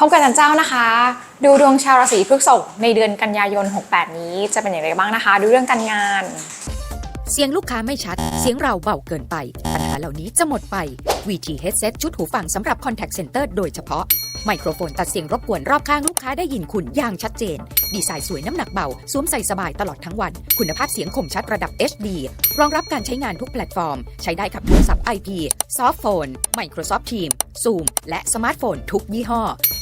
พบกับอาจารย์เจ้านะคะ ดูดวงชาวราศีพฤษภในเดือนกันยายน 68 นี้จะเป็นอย่างไรบ้างนะคะ ดูเรื่องการงาน เสียงลูกค้าไม่ชัด เสียงเราเบาเกินไป ปัญหาเหล่านี้จะหมดไป VT Headset ชุดหูฟังสำหรับ Contact Center โดยเฉพาะ ไมโครโฟนตัดเสียงรบกวนรอบข้างลูกค้าได้ยินคุณอย่างชัดเจน ดีไซน์สวยน้ำหนักเบา สวมใส่สบายตลอดทั้งวัน คุณภาพเสียงคมชัดระดับ HD รองรับการใช้งานทุกแพลตฟอร์ม ใช้ได้กับโทรศัพท์ IP ซอฟต์โฟน Microsoft Teams Zoom และสมาร์ทโฟนทุกยี่ห้อ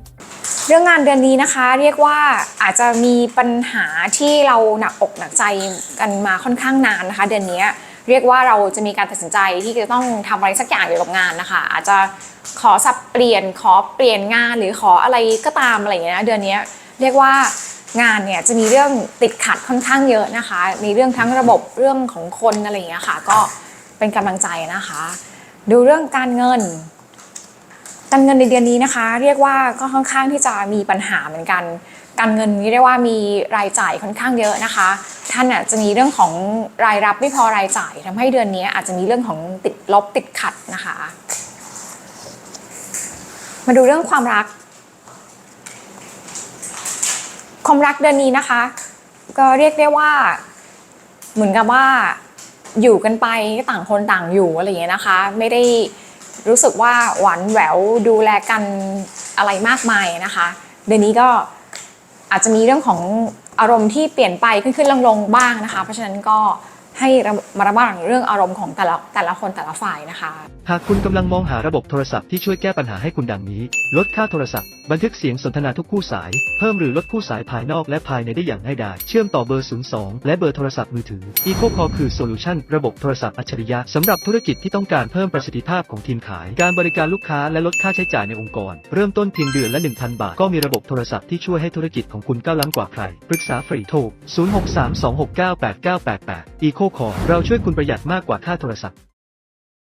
เรื่องงานเดือนนี้นะคะ เรียกว่าอาจจะมีปัญหาที่เราหนักอกหนักใจกันมาค่อนข้างนานนะคะ เดือนนี้เรียกว่าเราจะมีการตัดสินใจที่จะต้องทำอะไรสักอย่างเกี่ยวกับงานนะคะ อาจจะขอสับเปลี่ยนขอเปลี่ยนงานหรือขออะไรก็ตามอะไรอย่างเงี้ยเดือนนี้เรียกว่างานเนี่ยจะมีเรื่องติดขัดค่อนข้างเยอะนะคะ มีเรื่องทั้งระบบเรื่องของคนอะไรอย่างเงี้ยค่ะ ก็เป็นกำลังใจนะคะ ดูเรื่องการเงิน การเงินในเดือนนี้นะคะ เรียกว่าก็ค่อนข้างที่จะมีปัญหาเหมือนกัน การเงินนี้เรียกว่ามีรายจ่ายค่อนข้างเยอะนะคะ ท่านอาจจะมีเรื่องของรายรับไม่พอรายจ่ายทำให้เดือนนี้อาจจะมีเรื่องของติดลบติดขัดนะคะ มาดูเรื่องความรัก ความรักเดือนนี้นะคะ ก็เรียกได้ว่าเหมือนกับว่าอยู่กันไปต่างคนต่างอยู่อะไรอย่างเงี้ยนะคะ ไม่ได้ รู้สึกว่าหวานแหววดูแลกันอะไรมากมายนะคะเดือนนี้ก็อาจจะมีเรื่องของอารมณ์ที่เปลี่ยนไปขึ้นขึ้นลงลงๆบ้างนะคะ เพราะฉะนั้นก็ ให้มาระมัดระวังเรื่องอารมณ์ของแต่ละแต่ละคนแต่ละฝ่ายนะคะ หากคุณกำลังมองหาระบบโทรศัพท์ที่ช่วยแก้ปัญหาให้คุณดังนี้ ลดค่าโทรศัพท์ บันทึกเสียงสนทนาทุกคู่สาย เพิ่มหรือลดคู่สายภายนอกและภายในได้อย่างง่ายดาย เชื่อมต่อเบอร์ 02 และเบอร์โทรศัพท์มือถือ EcoCall คือโซลูชันระบบโทรศัพท์อัจฉริยะสำหรับธุรกิจที่ต้องการเพิ่มประสิทธิภาพของทีมขาย การบริการลูกค้าและลดค่าใช้จ่ายในองค์กร เริ่มต้นเพียงเดือนละ 1,000 บาท ก็มีระบบโทรศัพท์ที่ช่วยให้ธุรกิจของคุณก้าวล้ำกว่าใคร ปรึกษาฟรีโทร 0632698988โคขอ เราช่วยคุณประหยัดมากกว่าค่าโทรศัพท์